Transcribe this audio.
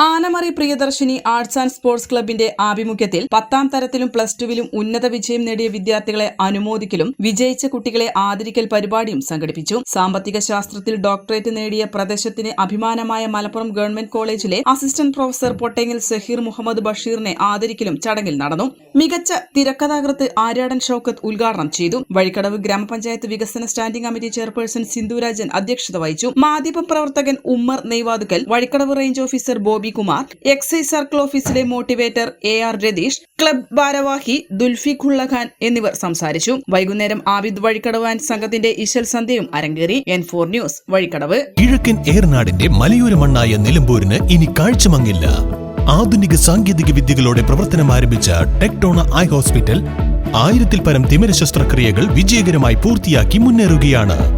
Anamari Priyadarshini arts and sports ക്ലബിന്റെ ആഭിമുഖ്യത്തിൽ പത്താം തരത്തിലും പ്ലസ് ടുവിലും ഉന്നത വിജയം നേടിയ വിദ്യാർത്ഥികളെ അനുമോദിക്കലും വിജയിച്ച കുട്ടികളെ ആദരിക്കൽ പരിപാടിയും സംഘടിപ്പിച്ചു. സാമ്പത്തിക ശാസ്ത്രത്തിൽ ഡോക്ടറേറ്റ് നേടിയ പ്രദേശത്തിന് അഭിമാനമായ മലപ്പുറം ഗവൺമെന്റ് കോളേജിലെ അസിസ്റ്റന്റ് പ്രൊഫസർ പൊട്ടേങ്ങിൽ സഹീർ മുഹമ്മദ് ബഷീറിനെ ആദരിക്കലും ചടങ്ങിൽ നടന്നു. മികച്ച തിരക്കഥാകൃത്ത് ആര്യാടൻ ഷൌക്കത്ത് ഉദ്ഘാടനം ചെയ്തു. വഴിക്കടവ് ഗ്രാമപഞ്ചായത്ത് വികസന സ്റ്റാൻഡിംഗ് കമ്മിറ്റി ചെയർപേഴ്സൺ സിന്ധുരാജൻ അധ്യക്ഷത വഹിച്ചു. മാധ്യമ പ്രവർത്തകൻ Ummer Neyvathukkal Vazhikkadavu range officer Bobby Kumar excise circle ഓഫീസിലെ motivator A R Ratheesh club ഭാരവാഹി ദുൽഫിഖുള്ള എന്നിവർ സംസാരിച്ചു. വൈകുന്നേരം ആബിദ് വഴിക്കടവ് ആൻഡ് സംഘത്തിന്റെ ഇശൽ സന്ധ്യയും അരങ്ങേറി. N four news Vazhikkadavu. കിഴക്കൻ ഏർനാടിന്റെ മലയോര മണ്ണായ നിലമ്പൂരിന് ഇനി കാഴ്ചമങ്ങില്ല. ആധുനിക സാങ്കേതിക വിദ്യകളോടെ പ്രവർത്തനം ആരംഭിച്ച ടെക്ടോണ ഐ ഹോസ്പിറ്റൽ ആയിരത്തിൽ പരം തിമിര ശസ്ത്രക്രിയകൾ വിജയകരമായി പൂർത്തിയാക്കി മുന്നേറുകയാണ്.